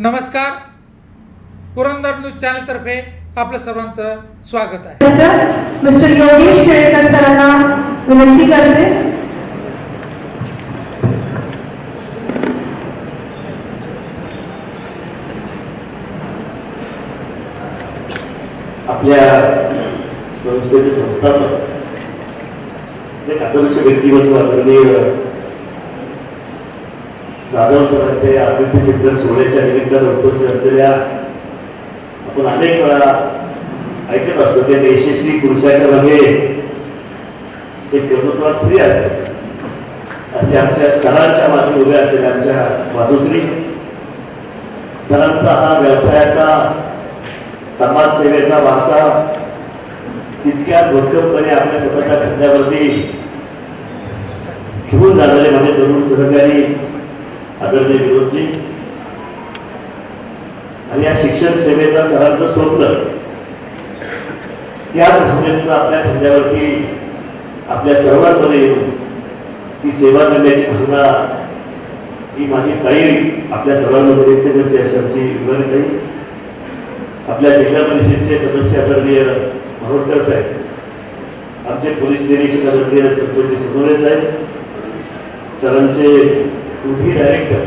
नमस्कार. पुरंदर न्यूज चॅनलतर्फे आपलं सर्वांचं स्वागत आहे. सर मिस्टर योगेश टिळेकर सरांना विनंती करते. आपल्या संस्थेचे संस्थापक एक आदर्श व्यक्तिमत्व आदरणीय जाधव सरांचे आदित्य चिंतन सोहळ्याच्या निमित्तानं उपस्थित असलेल्या आपण अनेक वेळा ऐकत असतो की यशस्वी पुरुषाच्या मध्ये ते कर्तृत्वात स्त्री असते असे आमच्या सरांच्या मागे उभे असलेल्या आमच्या माधुश्री सरांचा हा व्यवसायाचा समाजसेवेचा वारसा तितक्याच भक्कमपणे आपल्या स्वतःच्या खांद्यावरती घेऊन जाणारे माझे तरुण सहकारी आदरणीय विनोदजी. आणि या शिक्षण सेवेचा सरांचं स्वप्न त्याच भावनेतून आपल्या खांद्यावरती आपल्या सर्वांमध्ये येऊन ती सेवा करण्याची भावना ती माझी ताई आपल्या सर्वांमध्ये व्यक्त करते अशी आमची ताई. आपल्या जिल्हा परिषदेचे सदस्य आदरणीय महोत्कर साहेब आमचे पोलीस निरीक्षक आदरणीय संतोषजी सोनवणे साहेब सरांचे तुम्ही डायरेक्टर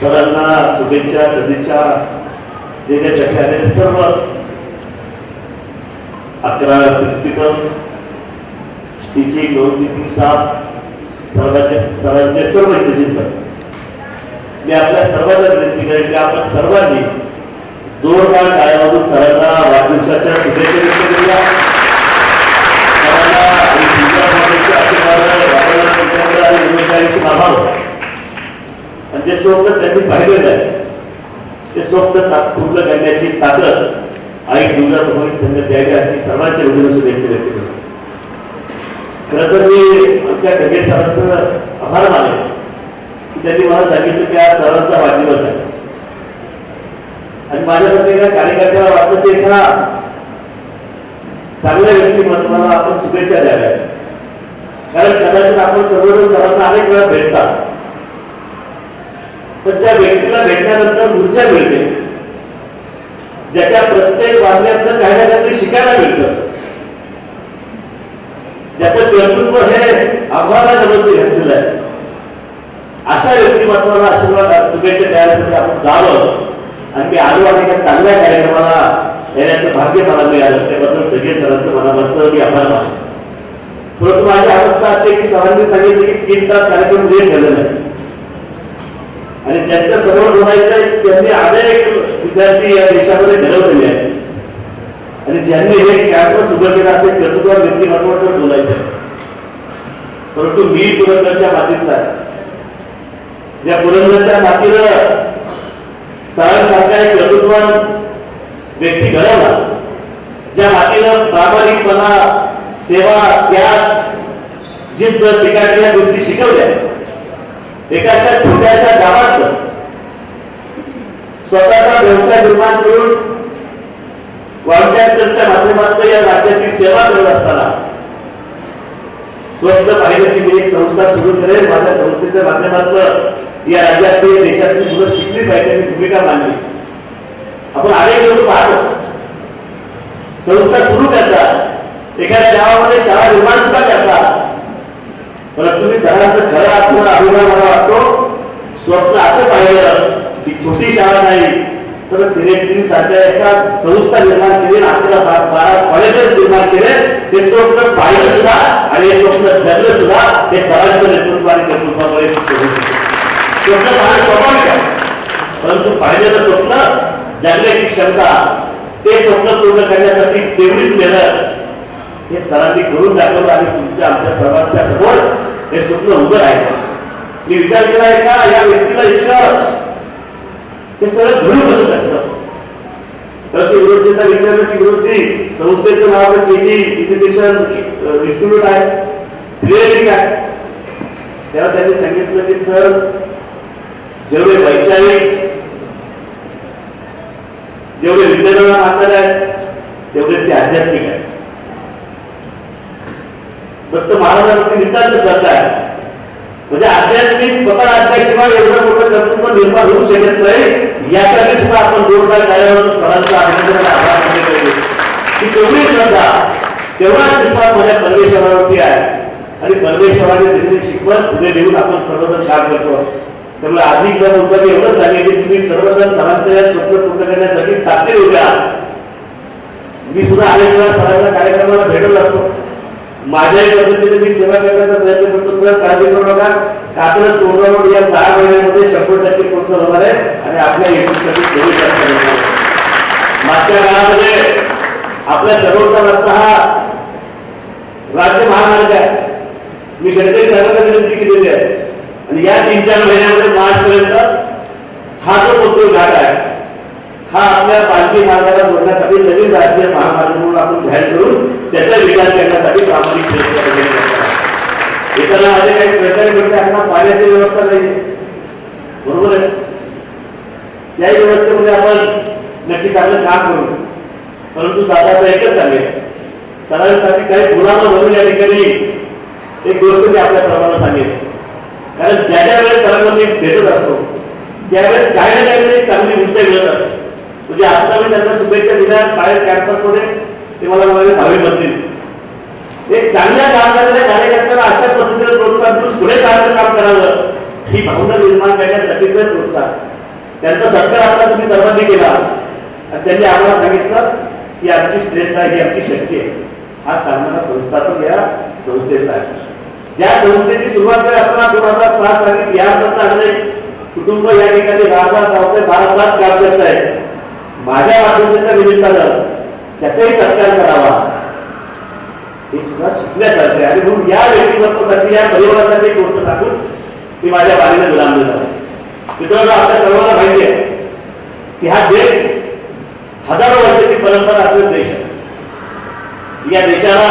सरांना शुभेच्छा सदिच्छा देण्यासाठी आलेले सर्व अकरा principals teaching non teaching staff सर्वांचे सरांचे सर्व इथे मी आपल्या सर्वांना विनंती करेन की आपण सर्वांनी जोरदार टाळ्यामधून सरांना वाढदिवसाच्या शुभेच्छा व्यक्त करूया आणि आणि जे स्वप्न त्यांनी पाहिलेलं आहे ते स्वप्न पूर्ण करण्याची ताकद आई तुळजाभवानी त्यांना द्यावी अशी सर्वांच्या वतीनं शुभेच्छा व्यक्त करतो खरं तर मी आमच्या ढगे सरांचं आभार मानले की त्यांनी मला सांगितलं की आज सरांचा वाढदिवस आहे आणि माझ्यासाठी एका कार्यकर्त्याला वाटतं की एका चांगल्या व्यक्तिमत्वाला आपण शुभेच्छा द्याव्या कारण कदाचित आपण सर्वजण सर्वांना अनेक वेळा भेटतात. पण ज्या व्यक्तीला भेटल्यानंतर ऊर्जा मिळते. ज्याच्या प्रत्येक वागण्यातनं काही ना काहीतरी शिकायला मिळतं. ज्याचं कर्तृत्व हे आव्हाना नमस्ते घातलेलं आहे. अशा व्यक्तिमत्वाला आशीर्वाद शुभेच्छा द्यायसाठी आपण जावं. आणि मी आलो आणि एका चांगल्या कार्यक्रमाला येण्याचं भाग्य मला मिळालं. त्याबद्दल दगे सरांचं मनापासून मी आभार मानतो. परंतु माझी अवस्था अशी की सरांनी सांगितले की तीन तास कार्यक्रम लेट झालेला आहे आणि ज्यांच्या समोर बोलायचं आहे त्यांनी अनेक विद्यार्थी या देशामध्ये घडवलेले आहेत. आणि ज्यांनी हे कॅम्पस उभं केलं असेल कर्तृत्व व्यक्तिमत्वावर बोलायचं आहे. परंतु मी पुरंदरच्या मातीतला ज्या पुरंदरच्या मातीनं सरांसारखा एक कर्तृत्वान व्यक्ती घडवला ज्या मातीनं प्रामाणिकपणा सेवा त्याग जिद्द चिकाटी या गोष्टी शिकवल्या. एकाशा छोट्याशा गावात स्वतःचा व्यवसाय निर्माण करून कॉन्ट्रॅक्टरच्या माध्यमातून या राज्याची सेवा करत असताना स्वच्छ पाहिजे मी एक संस्था सुरू करेल. माझ्या संस्थेच्या माध्यमातून या राज्यातली देशातली मुलं शिकली पाहिजे मी भूमिका मांडली. आपण अनेक लोक पाहतो. संस्था सुरू करतात. एखाद्या गावामध्ये शाळा निर्माण सुद्धा करतात. परंतु तुम्ही सरांचा खरा आत्मा अभिमान मला वाटतो स्वप्न असं पाहिलं की छोटी शाळा नाही तर डिरेक्टरी सारख्या एका संस्था निर्माण केली आपल्याला बारा कॉलेजेस निर्माण केले. ते स्वप्न पाहिलं सुद्धा आणि हे स्वप्न जगलं सुद्धा हे सरांचं नेतृत्व आणि नेतृत्वामुळे स्वप्न पाहणं स्वाभाविक आहे परंतु पाहिलेलं स्वप्न जगण्याची क्षमता ते स्वप्न पूर्ण करण्यासाठी तेवढीच मेहनत हे सरांनी करून दाखवलं आणि तुमच्या आमच्या सर्वांच्या समोर हे स्वप्न उभं आहे मी विचार केला आहे का या व्यक्तीला इतकं हे सगळं घडू कसं शकतं तर ते विचारलं की गुरुजी संस्थेचं नाव तर केजी एज्युकेशन इन्स्टिट्यूट आहे. रिअली काय तेव्हा त्यांनी सांगितलं की सर जेवढे वैचारिक जेवढे विज्ञानाला मानणारे आहेत तेवढे ते आध्यात्मिक आहेत फक्त महाराजांवरती नितांत श्रद्धा आहे. म्हणजे आध्यात्मिक पकड असल्याशिवाय एवढं मोठं कर्तृत्व निर्माण होऊ शकत नाही यासाठी सुद्धा आपण जोरदार कार्यावर सरांचा अभिनंदन आभार मानले पाहिजे की तेवढी श्रद्धा तेवढाच विश्वास माझ्या परमेश्वरावरती आहे. आणि परमेश्वराने दिलेली शिकवण पुढे देऊन आपण सर्वजण काम करतो. त्यामुळे आधी न बोलता एवढं सांगितले की तुम्ही सर्वजण सरांच्या या स्वप्न पूर्ण करण्यासाठी ताकदीर होत्या मी सुद्धा अनेक वेळा सरांच्या कार्यक्रमाला भेटत असतो. माझ्याही पद्धतीने मी सेवा करण्याचा प्रयत्न करतो. सर काळजी करू नका. कात्रज कोरोना या सहा महिन्यामध्ये शंभर टक्के पूर्ण होणार आहे आणि आपल्या यशस्वीसाठी सेवे मागच्या काळामध्ये आपल्या सर्वोच्च रस्ता हा राज्य महामार्ग आहे. मी शेतकरी साहेबांना विनंती केलेली आहे. आणि या तीन चार महिन्यामध्ये मार्च पर्यंत हा जो उद्योग घाट आहे हा आपल्या पालखी मार्गाला जोडण्यासाठी नवीन राष्ट्रीय महामार्ग म्हणून आपण जाहीर करून त्याचा विकास करण्यासाठी प्रामाणिक प्रयत्न केले जातात. माझे काही सहकारी म्हणते आपल्याला पाण्याची व्यवस्था नाही. बरोबर आहे? या व्यवस्थेमध्ये आपण नक्की चांगलं काम करू. परंतु दादा आता एकच सांगेल सरांसाठी काही बोलावं म्हणून या ठिकाणी एक गोष्ट मी आपल्या सर्वांना सांगेन. कारण ज्या ज्या वेळेस सरांना मी भेटत असतो त्यावेळेस काही ना काहीतरी चांगली ऊर्जा मिळत असते. म्हणजे आता मी त्यांना शुभेच्छा दिल्या बाहेर कॅम्पसमध्ये ते मला म्हणाले भावी बनतील एक चांगल्या काम करणाऱ्या कार्यकर्त्यांना अशा पद्धतीने प्रोत्साहन देऊन पुढे चांगलं काम करावं ही भावना निर्माण करण्यासाठीच प्रोत्साहन. त्यांचा सत्कार आपला तुम्ही सर्वांनी केला. आणि त्यांनी आम्हाला सांगितलं की आमची स्ट्रेंथ आहे ही आमची शक्ती आहे. हा सामना संस्थापक या संस्थेचा आहे. ज्या संस्थेची सुरुवात करत असताना दोन हजार सहा साली बिहारमधनं आलेले कुटुंब या ठिकाणी राहतात धावते बारा तास काम करत आहे माझ्या वाढदिवसाच्या निमित्तानं त्याचाही सत्कार करावा. हे सुद्धा शिकण्यासारखे आणि म्हणून या व्यक्तिमत्वासाठी या परिवारासाठी एक गोष्ट सांगून मी माझ्या बालीने विराम आहे मित्रांनो आपल्या सर्वांना माहिती आहे की हा देश हजारो वर्षाची परंपरा असलेला देश आहे. या देशाला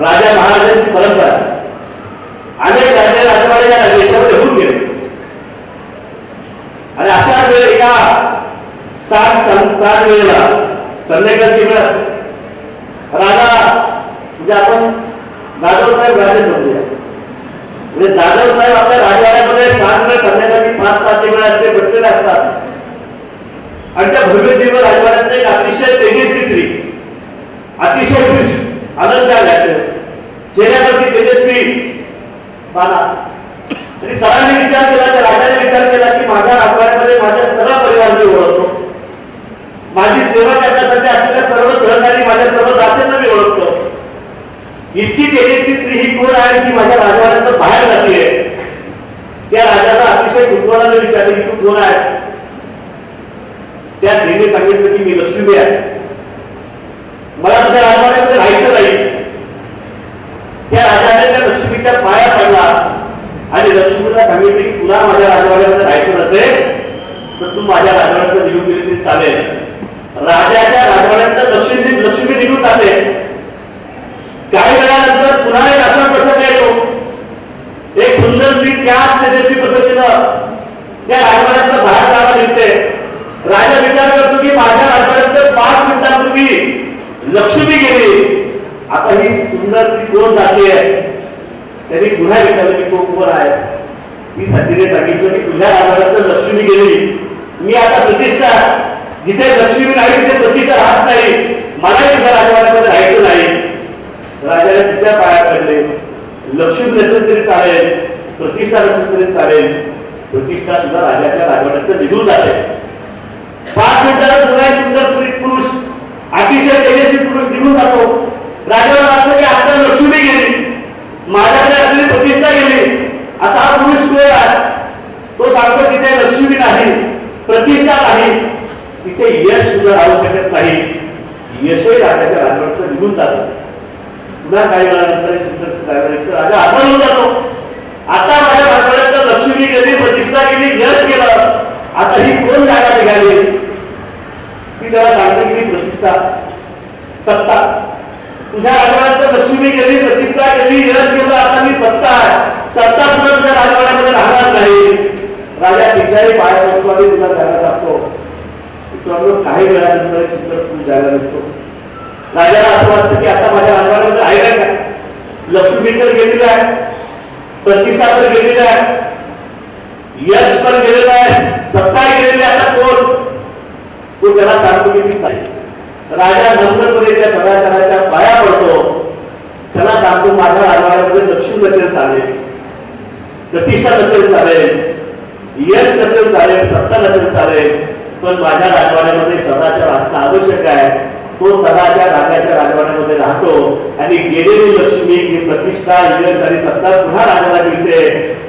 राजा महाराजांची परंपरा आहे. अनेक राजे राजवाडे या देशामध्ये होऊन गेले आणि अशा वेळी एका सात वेळेला. संध्याकाळची वेळ. असते राजा म्हणजे आपण जाधव साहेब राजे समजूया. म्हणजे जाधव साहेब आपल्या राजवाड्यामध्ये सात वेळ संध्याकाळची पाच सहाची वेळ असते बसलेले असतात. आणि त्या भव्य दिव्य राजवाड्यात एक अतिशय तेजस्वी स्त्री अतिशय खुश आनंद आहे चेहऱ्यावरती तेजस्वी बाला. आणि सरांनी विचार केला त्या राजाने विचार केला की माझ्या राजवाड्यामध्ये माझ्या सर्व परिवार मी ओळखतो. माझी सेवा करण्यासाठी असलेल्या सर्व सहकारी माझ्या सर्व दासांना मी ओळखतो. इतकी तेजस्वी स्त्री ही कोण आहे जी माझ्या राजवाड्यात बाहेर जाते? त्या राजाला अतिशय कुतूहलाने विचारले की तू कोण आहेस त्या स्त्रीने सांगितलं की मी लक्ष्मी आहे. मला तुझ्या राजवाड्यामध्ये राहायचं नाही. त्या राजाने त्या लक्ष्मीच्या पाया पडला आणि लक्ष्मीला सांगितले की तुला माझ्या राजवाड्यामध्ये राहायचं नसेल तर तू माझ्या राजवाड्यात निघून गेली तरी चालेल. राजाच्या राजवाड्यात लक्ष्मी लक्ष्मी निघून जाते. काही वेळानंतर पुन्हा एक असा प्रसंग येतो. एक सुंदर स्त्री त्याच तेजस्वी पद्धतीनं त्या राजवाड्यात बाहेर जायला निघते. राजा विचार करतो की माझ्या राजवाड्यात पाच मिनिटांपूर्वी लक्ष्मी गेली. आता ही सुंदर स्त्री कोण जाते त्यांनी पुन्हा विचारलं की तो कोण आहेस मी सतीने सांगितलं की तुझ्या राजवाड्यात लक्ष्मी गेली. मी आता प्रतिष्ठा जिथे लक्ष्मी नाही तिथे प्रतिष्ठा राहत नाही. मलाही तुझ्या राजवाड्यामध्ये राहायचं नाही. राजाने तिच्या पाया पडले लक्ष्मी नसेल तरी चालेल प्रतिष्ठा नसेल तरी चालेल. प्रतिष्ठा सुद्धा राजाच्या राजवाड्यात निघून जाते. पाच मिनिटाला पुन्हा सुंदर स्त्री पुरुष अतिशय तेजस्वी पुरुष निघून जातो. राजाला वाटलं की आता लक्ष्मी गेली. माझ्याकडे असलेली प्रतिष्ठा गेली. आता हा पुरुष कोण आहे? तो सांगतो तिथे लक्ष्मी नाही प्रतिष्ठा नाही. ते यश सुद्धा राहू शकत नाही यशही राजाच्या राजवट निघून जातात पुन्हा काही वेळानंतर सुंदर राजा आपण होऊन जातो. आता माझ्या राजवाड्यात लक्ष्मी गेली प्रतिष्ठा केली यश केलं. आता ही कोण जागा निघाली? ती त्याला सांगते की प्रतिष्ठा सत्ता. तुझ्या राजवाड्यात लक्ष्मी गेली प्रतिष्ठा केली यश केलं. आता मी सत्ता सत्ता सुद्धा तुझ्या राजवाड्यामध्ये राहणार नाही. राजा तिच्याही पाया पडतो आणि तुला जागा सांगतो. मित्रांनो काही वेळानंतर एक सुंदर पुरुष जागा निघतो. राजाला असं वाटतं की आता माझ्या राजवाड्यामध्ये आहे काय? लक्ष्मी तर गेलेलं आहे. प्रतिष्ठा तर गेलेलं आहे. यश पण गेलेलं आहे. सत्ता गेलेली आता कोण? तो त्याला सांगतो की मी राजा नम्रपणे त्या सदाचाराच्या पाया पडतो. त्याला सांगतो माझ्या राजवाड्यामध्ये लक्ष्मी नसेल चालेल. प्रतिष्ठा नसेल चालेल. यश नसेल चालेल. सत्ता नसेल चालेल. पण माझ्या राजवाड्यामध्ये सदाचार असणं आवश्यक आहे. तो सदाचार राजाच्या राजवाड्यामध्ये राहतो. आणि गेलेली लक्ष्मी ही प्रतिष्ठा यश आणि सत्ता पुन्हा राजाला मिळते.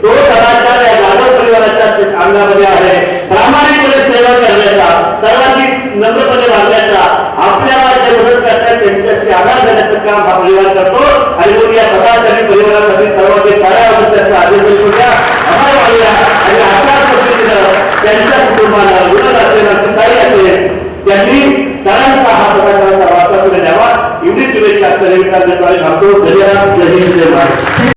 तो सदाचार या जाधव परिवाराच्या अंगामध्ये आहे. प्रामाणिकपणे सेवा करण्याचा सर्वांनी नम्रपणे वागण्याचा आपल्याला जे मदत करतात त्यांच्याशी आधार देण्याचं काम हा परिवार करतो. आणि मग या सदाचारी परिवारासाठी सर्वांनी काय होतं त्याचा आदेश आणि अशा पद्धतीनं त्यांच्या कुटुंबाला त्यांनी सरांचा हा सदाचाराचा वाचा पुढे न्यावा एवढीच शुभेच्छा चरित्राद्वारे थांबतो धन्यवाद. जय हिंद जय